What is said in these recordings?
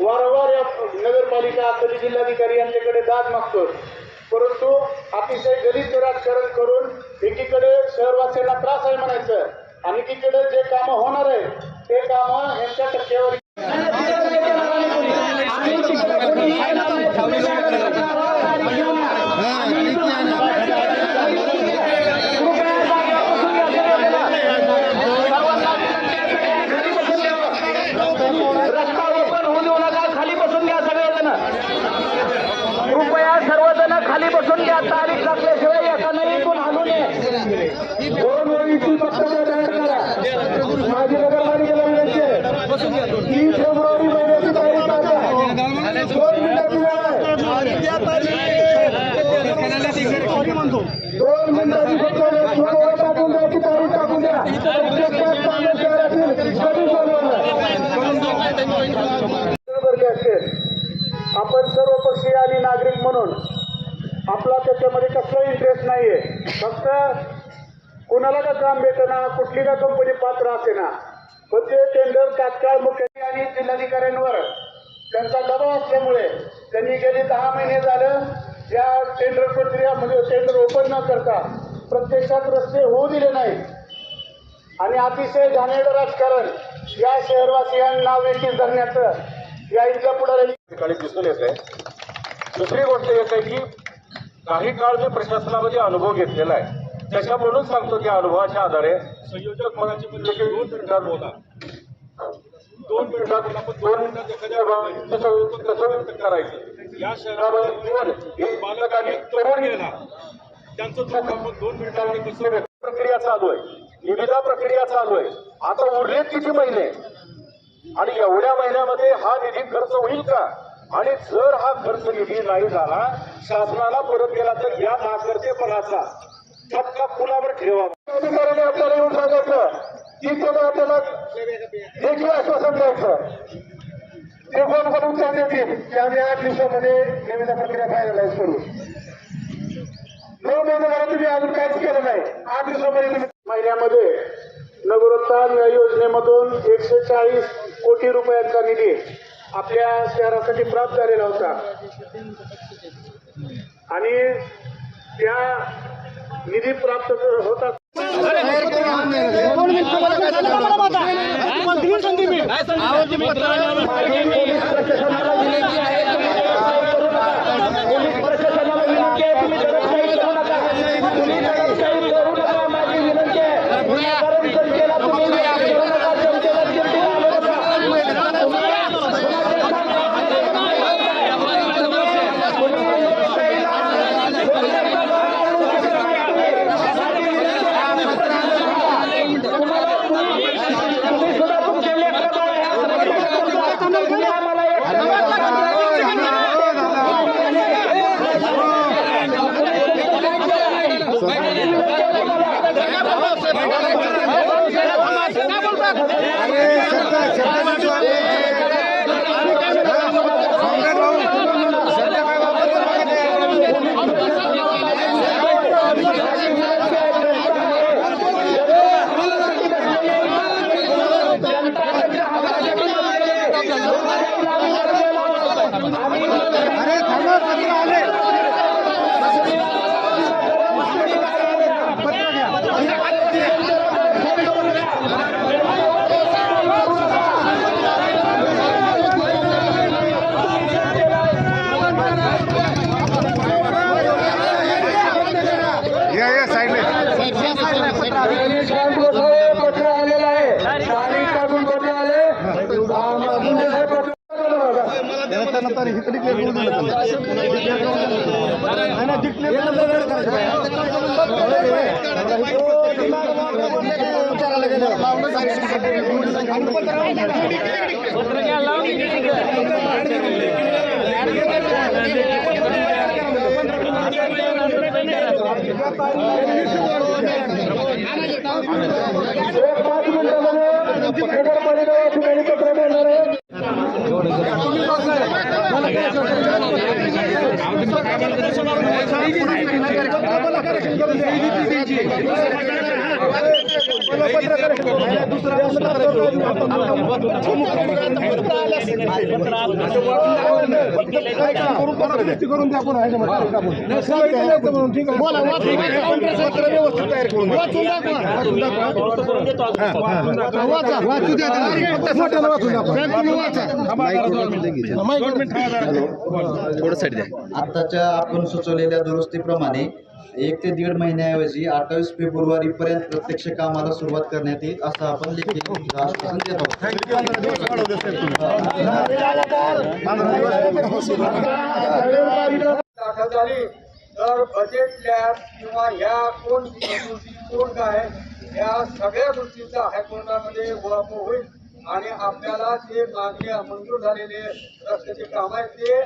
वारंवार या नगरपालिका अखिल जिल्हाधिकारी यांच्याकडे दाद मागतो परंतु अतिशय गलित राजकारण करून एकीकडे शहरवासियांना त्रास आहे म्हणायचं. आणि एकीकडे जे कामं होणार आहे ते कामं यांच्या टक्केवारी তারিখ नाहीये. फक्त कोणाला का काम भेटना कुठली का कंपनी पात्र असेना. पण ते टेंडर तात्काळ मुख्य आणि जिल्हाधिकाऱ्यांवर त्यांचा दबाव असल्यामुळे त्यांनी गेली दहा महिने झालं या टेंडर प्रक्रिया म्हणजे टेंडर ओपन न करता प्रत्यक्षात रस्ते होऊ दिले नाही आणि अतिशय घाणेरडं राजकारण या शहरवासियांना वेटीस धरण्याचं या इथल्या पुढाऱ्यांनी ठिकाणी दिसून येत आहे दुसरी गोष्ट येत आहे की काही काळ मी प्रशासनामध्ये अनुभव घेतलेला आहे. त्याच्यामधून सांगतो त्या अनुभवाच्या आधारे संयोजक की मिनिटात बोला. दोन मिनिटात दोन मिनिटात एखाद्या कसं व्यक्त करायचं. या शहरामध्ये दोन एक बालक आणि तरुण येणार त्यांचं दुःख आपण दोन मिनिटामध्ये कसं व्यक्त प्रक्रिया चालू आहे. निविदा प्रक्रिया चालू आहे. आता उरलेत किती महिने? आणि एवढ्या महिन्यामध्ये हा निधी खर्च होईल का? आणि जर हा खर्च निधी नाही झाला शासनाला परत गेला तर या नाकर्तेपणाचा फटका कुणावर ठेवावा? अधिकाऱ्याने आपल्याला येऊन सांगायचं की त्याला आपल्याला देखील आश्वासन द्यायचं. ते कोण कोण उत्तर देतील? की आम्ही आठ दिवसामध्ये निविदा प्रक्रिया फायनलाइज करू. नऊ महिने झाले तुम्ही अजून काहीच केलं नाही. आठ दिवसामध्ये तुम्ही महिन्यामध्ये नगरोत्थान या योजनेमधून एकशे चाळीस कोटी रुपयांचा निधी आपल्या शहरासाठी प्राप्त झालेला होता. आणि त्या निधी प्राप्त होतात पोलीस त्यांना तारीख इथे डिक्लेअर करून दिलं नाही डिक्लेअर विचारायला गेलं करून द्या आपण आहे. पत्र व्यवस्थित तयार करून द्या. हा, हा. वाचा. वाचू वाचून आपण सुचवलेल्या दुरुस्तीप्रमाणे एक ते दीड महिन्याऐवजी अठ्ठावीस फेब्रुवारी पर्यंत प्रत्यक्ष कामाला सुरुवात करण्यात येईल असं आपण लेखी आश्वासन देत. आहोत दाखल झाली तर बजेट लॅब किंवा ह्या कोण कोण काय या सगळ्या गोष्टींचा हायकोर्टामध्ये ओळख होईल आणि आपल्याला जे मागणी मंजूर झालेले रस्त्याचे काम आहे ते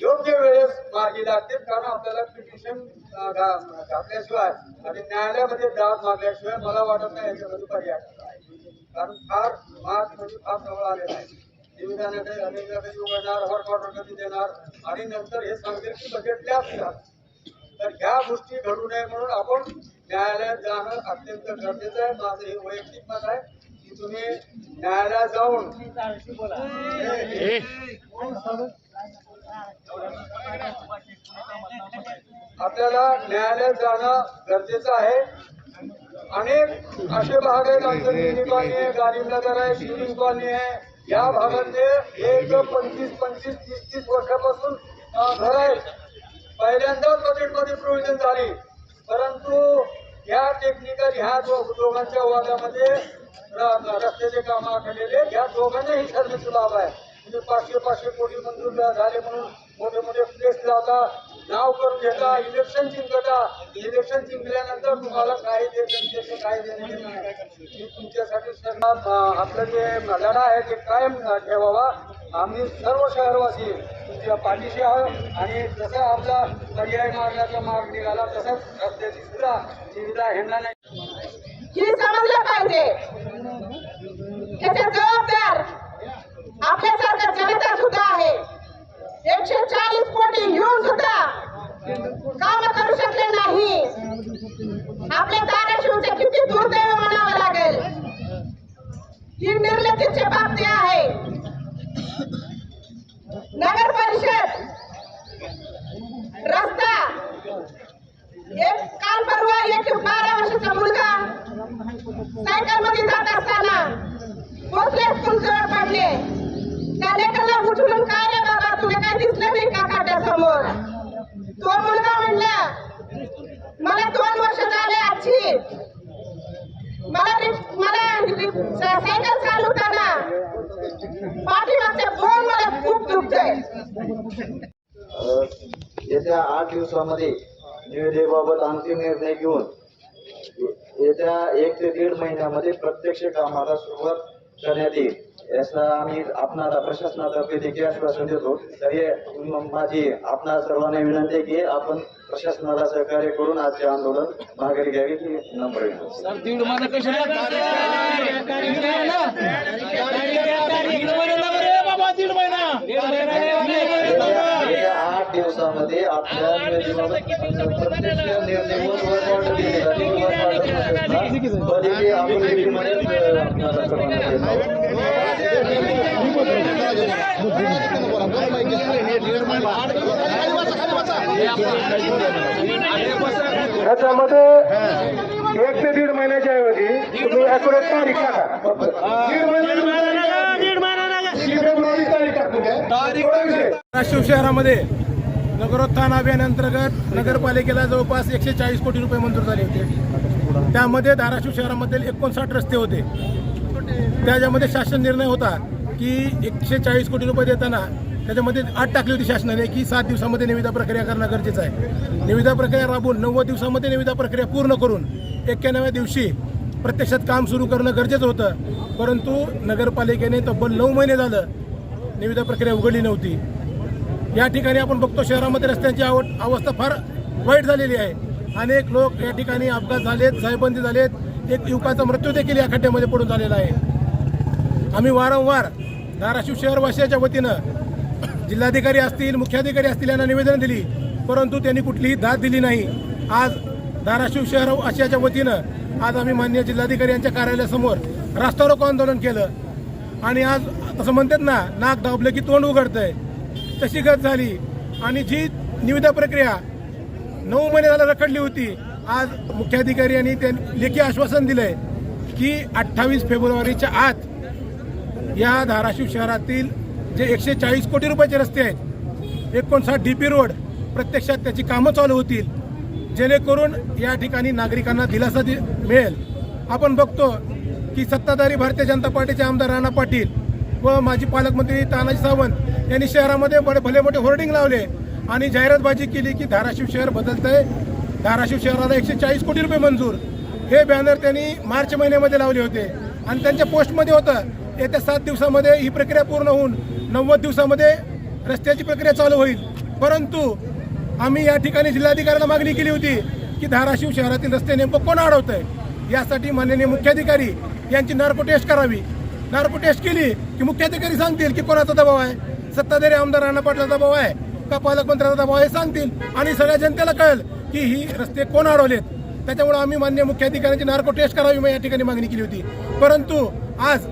योग्य वेळेस मार्गी लागतील कारण आपल्याला पिटिशन घातल्याशिवाय आणि न्यायालयामध्ये दाद मागल्याशिवाय मला वाटत नाही याच्यामध्ये पर्याय आहे. कारण फार मार्च म्हणजे फार जवळ आलेला आहे. निविदानाकडे अनेक कधी उघडणार वर्क ऑर्डर कधी देणार आणि नंतर हे सांगतील की बजेट लॅब तर ह्या गोष्टी घडू नये म्हणून आपण न्यायालयात जाणं अत्यंत गरजेचं आहे. माझं हे वैयक्तिक मत आहे की तुम्ही न्यायालयात जाऊन आपल्याला न्यायालयात जाणं गरजेचं आहे. अनेक असे भाग आहेत अंतर्गत कॉलनी आहे गाडीनगर आहे शिवलिंग कॉलनी आहे. या भागातले एक पंचवीस पंचवीस तीस तीस वर्षापासून घर आहेत. पहिल्यांदाच बजेटमध्ये प्रोव्हिजन झाली. परंतु या टेक्निकल ह्या दो दोघांच्या वादामध्ये रस्त्याचे कामं आखलेले ह्या दोघांनाही ठरण्याचा लाभ आहे. म्हणजे पाचशे पाचशे कोटी मंजूर झाले म्हणून मोठे मोठे प्लेस लावता. नाव करून घेता. इलेक्शन जिंकता. इलेक्शन जिंकल्यानंतर तुम्हाला काही दे काय काही देणे नाही. तुमच्यासाठी सर्व आपलं जे लढा आहे ते कायम ठेवावा. आम्ही सर्व शहरवासी तुमच्या पाठीशी आहोत. आणि जसं आपला पर्याय मार्गाचा मार्ग निघाला तसंच रस्त्याची सुद्धा सुविधा ह्यांना नाही. ही समजलं पाहिजे. त्याचे जबाबदार आपल्यासारखं जनता सुद्धा आहे. एकशे चाळीस कोटी घेऊन सुद्धा काम करू शकले नाही. आपल्या धाराशिवचे किती दुर्दैव म्हणावं लागेल. ही निर्लज्जीची बाबती आहे. नगर परिषद रस्ता एक काल परवा एक बारा वर्षाचा मुलगा सायकलमध्ये जात असताना भोसले स्कूल जवळ पडले. लेकरला उठून काय रे बाबा? तुला काय दिसलं नाही का काट्यासमोर तो मुलगा म्हणला? मला दोन वर्ष झाले आजी. मला रिक- मला रिक- सा- सायकल चालवताना पाठीमागचे फोन मला खूप दुखतंय. येत्या आठ दिवसामध्ये निविदेबाबत अंतिम निर्णय घेऊन येत्या एक ते दीड महिन्यामध्ये प्रत्यक्ष कामाला सुरुवात करण्यात येईल. याचा आम्ही आपणाला प्रशासनातर्फे देखील आश्वासन देतो. तर हे माझी आपणा सर्वांना विनंती आहे की आपण प्रशासनाला सहकार्य करून आजचे आंदोलन माघारी घ्यावी ही विनंती. येत्या आहोत. त्याच्यामध्ये एक ते दीड महिन्याच्या ऐवजी तुम्ही ऍक्युरेट तारीख टाका. दीड महिना फेब्रुवारी तारीख टाकून द्या थोडा विषय नाशिक शहरामध्ये नगरोत्थान अभियानांतर्गत नगरपालिकेला जवळपास एकशे चाळीस कोटी रुपये मंजूर झाले होते. त्यामध्ये धाराशिव शहरामध्ये एकोणसाठ रस्ते होते. त्याच्यामध्ये शासन निर्णय होता की एकशे चाळीस कोटी रुपये देताना त्याच्यामध्ये आठ टाकली होती शासनाने की सात दिवसामध्ये निविदा प्रक्रिया करणं गरजेचं आहे. निविदा प्रक्रिया राबवून नव्वद दिवसामध्ये निविदा प्रक्रिया पूर्ण करून एक्क्याण्णव्या दिवशी प्रत्यक्षात काम सुरू करणं गरजेचं होतं. परंतु नगरपालिकेने तब्बल नऊ महिने झालं निविदा प्रक्रिया उघडली नव्हती. या ठिकाणी आपण बघतो शहरामध्ये रस्त्यांची आव अवस्था फार वाईट झालेली आहे. अनेक लोक या ठिकाणी अपघात झालेत जायबंदी झालेत. एक युवकाचा मृत्यू देखील या खड्ड्यामध्ये पडून झालेला आहे. आम्ही वारंवार धाराशिव शहरवासियाच्या वतीनं जिल्हाधिकारी असतील मुख्याधिकारी असतील यांना निवेदन दिली परंतु त्यांनी कुठलीही दाद दिली नाही. आज धाराशिव शहर आशियाच्या वतीनं आज आम्ही मान्य जिल्हाधिकारी यांच्या कार्यालयासमोर रास्ता रोको आंदोलन केलं. आणि आज तसं म्हणतात ना नाक दाबलं की तोंड उघडतंय. तशी गत झाली. आणि जी निविदा प्रक्रिया नऊ महिने झाला रखडली होती आज मुख्याधिकारी यांनी त्या लेखी आश्वासन दिलंय की अठ्ठावीस फेब्रुवारीच्या आत या धाराशिव शहरातील जे एकशे चाळीस कोटी रुपयाचे रस्ते आहेत एकोणसाठ डी पी रोड प्रत्यक्षात त्याची कामं चालू होतील जेणेकरून या ठिकाणी नागरिकांना दिलासा दि मिळेल. आपण बघतो की सत्ताधारी भारतीय जनता पार्टीचे आमदार राणा पाटील व माजी पालकमंत्री तानाजी सावंत यांनी शहरामध्ये बडे भले मोठे होर्डिंग लावले आणि जाहिरातबाजी केली की धाराशिव शहर बदलतंय. धाराशिव शहराला एकशे चाळीस कोटी रुपये मंजूर. हे बॅनर त्यांनी मार्च महिन्यामध्ये लावले होते. आणि त्यांच्या पोस्टमध्ये होतं येत्या सात दिवसामध्ये ही प्रक्रिया पूर्ण होऊन नव्वद दिवसामध्ये रस्त्याची प्रक्रिया चालू होईल. परंतु आम्ही या ठिकाणी जिल्हाधिकाऱ्याला मागणी केली होती की धाराशिव शहरातील रस्ते नेमकं कोण अडवत आहे यासाठी माननीय मुख्याधिकारी यांची नार्को टेस्ट करावी. नार्को टेस्ट केली की मुख्याधिकारी सांगतील की कोणाचा दबाव आहे? सत्ताधारी आमदार राणा पाटलाचा दबाव आहे. का पालकमंत्र्याचा दबाव आहे सांगतील. आणि सगळ्या जनतेला कळेल की ही रस्ते कोण अडवलेत. त्याच्यामुळे आम्ही मान्य मुख्याधिकाऱ्यांची नार्को टेस्ट करावी या ठिकाणी मागणी केली होती. परंतु आज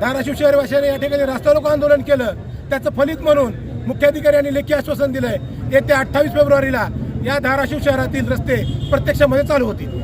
धाराशिव शहरवासियांनी या ठिकाणी रास्ता रोको आंदोलन केलं. त्याचं फलित म्हणून मुख्याधिकाऱ्यांनी लेखी आश्वासन दिलंय. येत्या अठ्ठावीस फेब्रुवारीला या धाराशिव शहरातील रस्ते प्रत्यक्षामध्ये चालू होतील.